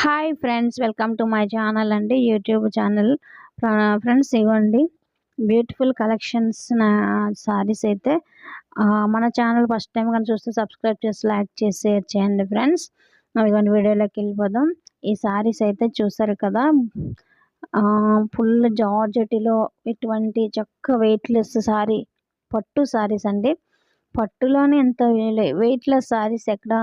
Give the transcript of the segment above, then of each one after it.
Hi friends welcome to my channel అండి YouTube channel friends ఇవ్వండి. Beautiful collections నా సారీస్ అయితే మన ఛానల్ ఫస్ట్ టైం కానీ చూస్తే సబ్స్క్రైబ్ చేసి లైక్ చేసి షేర్ చేయండి ఫ్రెండ్స్ ఇవ్వండి వీడియోలోకి వెళ్ళిపోదాం. ఈ సారీస్ అయితే చూసారు కదా ఫుల్ జార్జటిలో ఇటువంటి చక్క వెయిట్లెస్ సారీ పట్టు సారీస్ అండి. పట్టులోనే ఎంత వెయిట్లెస్ సారీస్ ఎక్కడ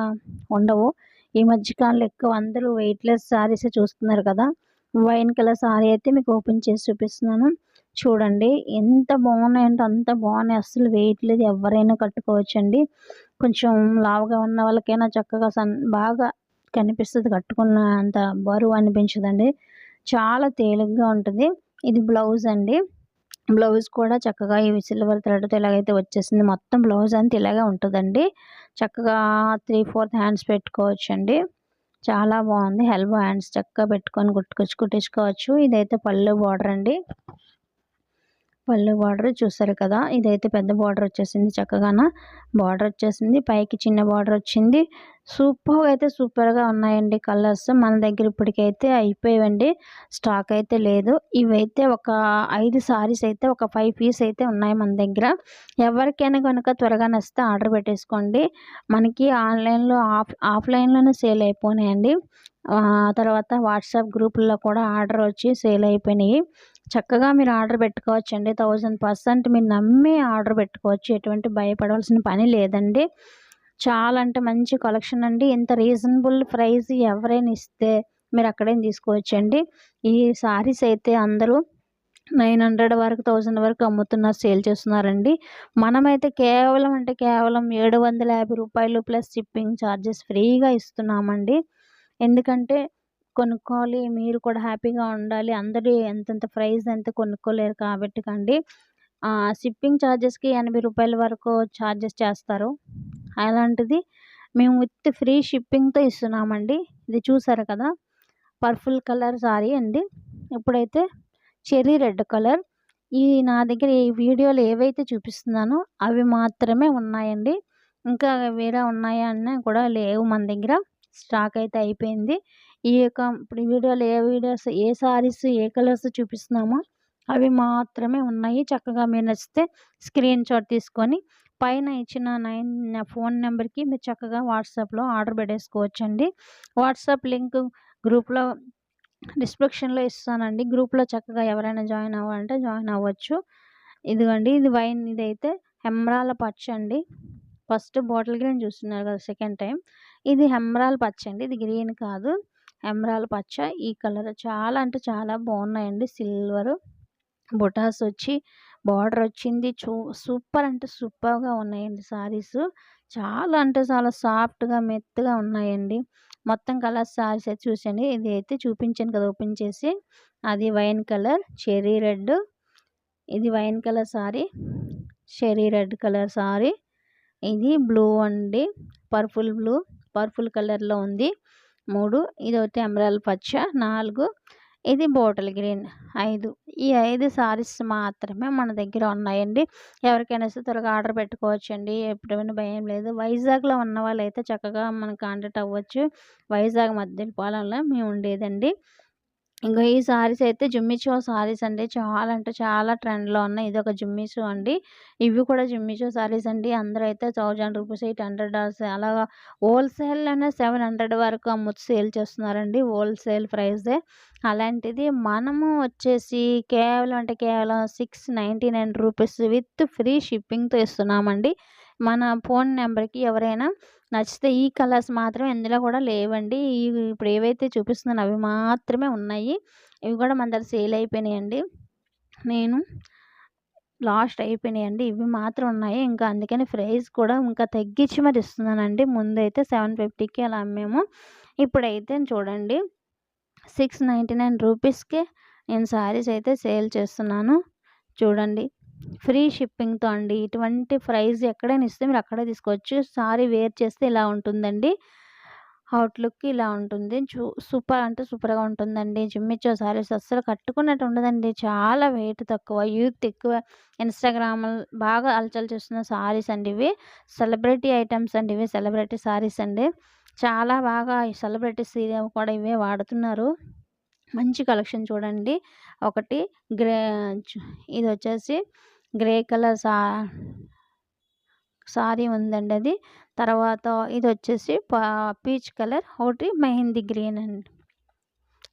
ఉండవు. ఈ మధ్యకాలంలో ఎక్కువ అందరూ వెయిట్లెస్ శారీస్ చూస్తున్నారు కదా వైన్ కలర్ శారీ అయితే మీకు ఓపెన్ చేసి చూపిస్తున్నాను. చూడండి ఎంత బాగున్నాయంటే అంత బాగున్నాయి. అస్సలు వెయిట్ లేదు ఎవరైనా కట్టుకోవచ్చండి. కొంచెం లావుగా ఉన్న వాళ్ళకైనా చక్కగా సన్ బాగా కనిపిస్తుంది కట్టుకున్న అంత బరువు అనిపించదండి. చాలా తేలిగ్గా ఉంటుంది. ఇది బ్లౌజ్ అండి. బ్లౌజ్ కూడా చక్కగా ఈ సిల్వర్ థ్రెడ్తో ఇలాగైతే వచ్చేసింది. మొత్తం బ్లౌజ్ అంతా ఇలాగే ఉంటుందండి. చక్కగా త్రీ ఫోర్త్ హ్యాండ్స్ పెట్టుకోవచ్చు అండి చాలా బాగుంది. హెల్బో హ్యాండ్స్ చక్కగా పెట్టుకొని కుట్టుకొచ్చి కుట్టించుకోవచ్చు. ఇదైతే పళ్ళు బార్డర్ అండి. పళ్ళు బార్డర్ చూసారు కదా? ఇదైతే పెద్ద బార్డర్ వచ్చేసింది చక్కగాన? బార్డర్ వచ్చేసింది. పైకి చిన్న బార్డర్ వచ్చింది. సూపర్ అయితే సూపర్గా ఉన్నాయండి కలర్స్. మన దగ్గర ఇప్పటికైతే అయిపోయాయండి. స్టాక్ అయితే లేదు. ఇవైతే ఒక ఐదు సారీస్ అయితే ఒక ఫైవ్ పీస్ అయితే ఉన్నాయి మన దగ్గర. ఎవరికైనా కనుక త్వరగా నచ్చితే ఆర్డర్ పెట్టేసుకోండి. మనకి ఆన్లైన్లో ఆఫ్ ఆఫ్లైన్లోనే సేల్ అయిపోయినాయండి. తర్వాత వాట్సాప్ గ్రూపుల్లో కూడా ఆర్డర్ వచ్చి సేల్ అయిపోయినాయి. చక్కగా మీరు ఆర్డర్ పెట్టుకోవచ్చు అండి థౌజండ్ పర్సెంట్ మీరు నమ్మి ఆర్డర్ పెట్టుకోవచ్చు. ఎటువంటి భయపడవలసిన పని లేదండి. చాలా అంటే మంచి కలెక్షన్ అండి. ఇంత రీజనబుల్ ప్రైస్ ఎవరైనా ఇస్తే మీరు అక్కడేం తీసుకోవచ్చండి. ఈ సారీస్ అయితే అందరూ నైన్ హండ్రెడ్ వరకు థౌజండ్ వరకు అమ్ముతున్నారు సేల్ చేస్తున్నారండి. మనమైతే కేవలం అంటే కేవలం ఏడు వందల యాభై రూపాయలు ప్లస్ షిప్పింగ్ ఛార్జెస్ ఫ్రీగా ఇస్తున్నామండి. ఎందుకంటే కొనుక్కోవాలి. మీరు కూడా హ్యాపీగా ఉండాలి. అందరూ ఎంతెంత ప్రైస్ ఎంత కొనుక్కోలేరు కాబట్టి కండి. షిప్పింగ్ ఛార్జెస్కి ఎనభై రూపాయల వరకు ఛార్జెస్ చేస్తారు. అలాంటిది మేము విత్ ఫ్రీ షిప్పింగ్తో ఇస్తున్నామండి. ఇది చూసారు కదా? పర్పుల్ కలర్ సారీ అండి. ఇప్పుడైతే చెర్రీ రెడ్ కలర్. ఈ నా దగ్గర ఈ వీడియోలు ఏవైతే చూపిస్తున్నానో అవి మాత్రమే ఉన్నాయండి. ఇంకా వేరే ఉన్నాయా అన్నా కూడా లేవు మన దగ్గర. స్టాక్ అయితే అయిపోయింది. ఈ యొక్క ఇప్పుడు వీడియోలో ఏ వీడియోస్ ఏ సారీస్ ఏ కలర్స్ చూపిస్తున్నామో అవి మాత్రమే ఉన్నాయి. చక్కగా మీరు నచ్చితే స్క్రీన్ షాట్ తీసుకొని పైన ఇచ్చిన నైన్ ఫోన్ నెంబర్కి మీరు చక్కగా వాట్సాప్లో ఆర్డర్ పెట్టేసుకోవచ్చండి. వాట్సాప్ లింక్ గ్రూప్లో డిస్క్రిప్షన్లో ఇస్తానండి. గ్రూప్లో చక్కగా ఎవరైనా జాయిన్ అవ్వాలంటే జాయిన్ అవ్వచ్చు. ఇదిగోండి ఇది వైన్ ఇదైతే హెమ్రాల పచ్చ అండి ఫస్ట్ బాటిల్ గ్రీన్ చూస్తున్నారు కదా సెకండ్ టైం ఇది హెమ్రాల పచ్చ అండి. ఇది గ్రీన్ కాదు. ఎమరాల్ పచ్చ. ఈ కలర్ చాలా అంటే చాలా బాగున్నాయండి. సిల్వర్ బుటాస్ వచ్చి బార్డర్ వచ్చింది. చూ సూపర్ అంటే సూపర్గా ఉన్నాయండి సారీస్. చాలా అంటే చాలా సాఫ్ట్గా మెత్తగా ఉన్నాయండి. మొత్తం కలర్ సారీస్ అయితే చూసండి ఇది అయితే చూపించాను కదా ఓపెన్ చేసి. అది వైన్ కలర్ చెరీ రెడ్. ఇది wine colour sari cherry red colour sari. ఇది బ్లూ అండి. Purple blue. పర్పుల్ కలర్లో ఉంది. మూడు ఇది ఒకటి ఎమరాల్ పచ్చ నాలుగు ఇది బాటిల్ గ్రీన్ ఐదు. ఈ ఐదు సారీస్ మాత్రమే మన దగ్గర ఉన్నాయండి. ఎవరికైనా సరే త్వరగా ఆర్డర్ పెట్టుకోవచ్చండి. ఎప్పుడైనా భయం లేదు. వైజాగ్లో ఉన్న వాళ్ళైతే చక్కగా మనం కాంటాక్ట్ అవ్వచ్చు. వైజాగ్ మధ్య పాలనలో మేము ఉండేదండి. ఇంకా ఈ సారీస్ అయితే జుమ్మిచో సారీస్ అండి. చాలా అంటే చాలా ట్రెండ్లో ఉన్నాయి. ఇది ఒక జుమ్మిచో అండి. ఇవి కూడా జుమ్మిచో సారీస్ అండి. అందరూ అయితే థౌజండ్ రూపీస్ ఎయిట్ హండ్రెడ్ అలాగా హోల్సేల్లోనే సెవెన్ హండ్రెడ్ వరకు అమ్ముతూ సేల్ చేస్తున్నారండి. హోల్సేల్ ప్రైజే. అలాంటిది మనము వచ్చేసి కేవలం అంటే కేవలం six ninety nine rupees with free షిప్పింగ్తో ఇస్తున్నామండి. మన ఫోన్ నెంబర్కి ఎవరైనా నచ్చితే ఈ కలర్స్ మాత్రం ఇందులో కూడా లేవండి. ఈ ఇప్పుడు ఏవైతే చూపిస్తున్నాను అవి మాత్రమే ఉన్నాయి. ఇవి కూడా మన దగ్గర సేల్ అయిపోయినాయండి. నేను లాస్ట్ అయిపోయినాయండి. ఇవి మాత్రం ఉన్నాయి. ఇంకా అందుకని ప్రైస్ కూడా ఇంకా తగ్గించి మరి ఇస్తున్నానండి. ముందు అయితే సెవెన్ ఫిఫ్టీకి అలా అమ్మాము. ఇప్పుడైతే చూడండి సిక్స్ నైంటీ నైన్ రూపీస్కే నేను శారీస్ అయితే సేల్ చేస్తున్నాను. చూడండి. ఫ్రీ షిప్పింగ్తో అండి. ఇటువంటి ప్రైస్ ఎక్కడైనా ఇస్తే మీరు అక్కడే తీసుకోవచ్చు. సారీ వేర్ చేస్తే ఇలా ఉంటుందండి. అవుట్లుక్ ఇలా ఉంటుంది. చూ సూపర్ అంటే సూపర్గా ఉంటుందండి. జిమ్మిచ్చో సారీస్ అస్సలు కట్టుకున్నట్టు ఉండదండి. చాలా వెయిట్ తక్కువ యూత్ ఎక్కువ. ఇన్స్టాగ్రామ్ బాగా అలచల్ చేస్తున్న సారీస్ అండి ఇవి. సెలబ్రిటీ ఐటమ్స్ అండి ఇవి సెలబ్రిటీ సారీస్ అండి. చాలా బాగా సెలబ్రిటీ సీరియల్ కూడా ఇవే వాడుతున్నారు. మంచి కలెక్షన్ చూడండి. ఒకటి గ్రే ఇది వచ్చేసి గ్రే కలర్ సా సారీ ఉందండి అది. తర్వాత ఇది వచ్చేసి పీచ్ కలర్ ఒకటి మెహందీ గ్రీన్ అండి.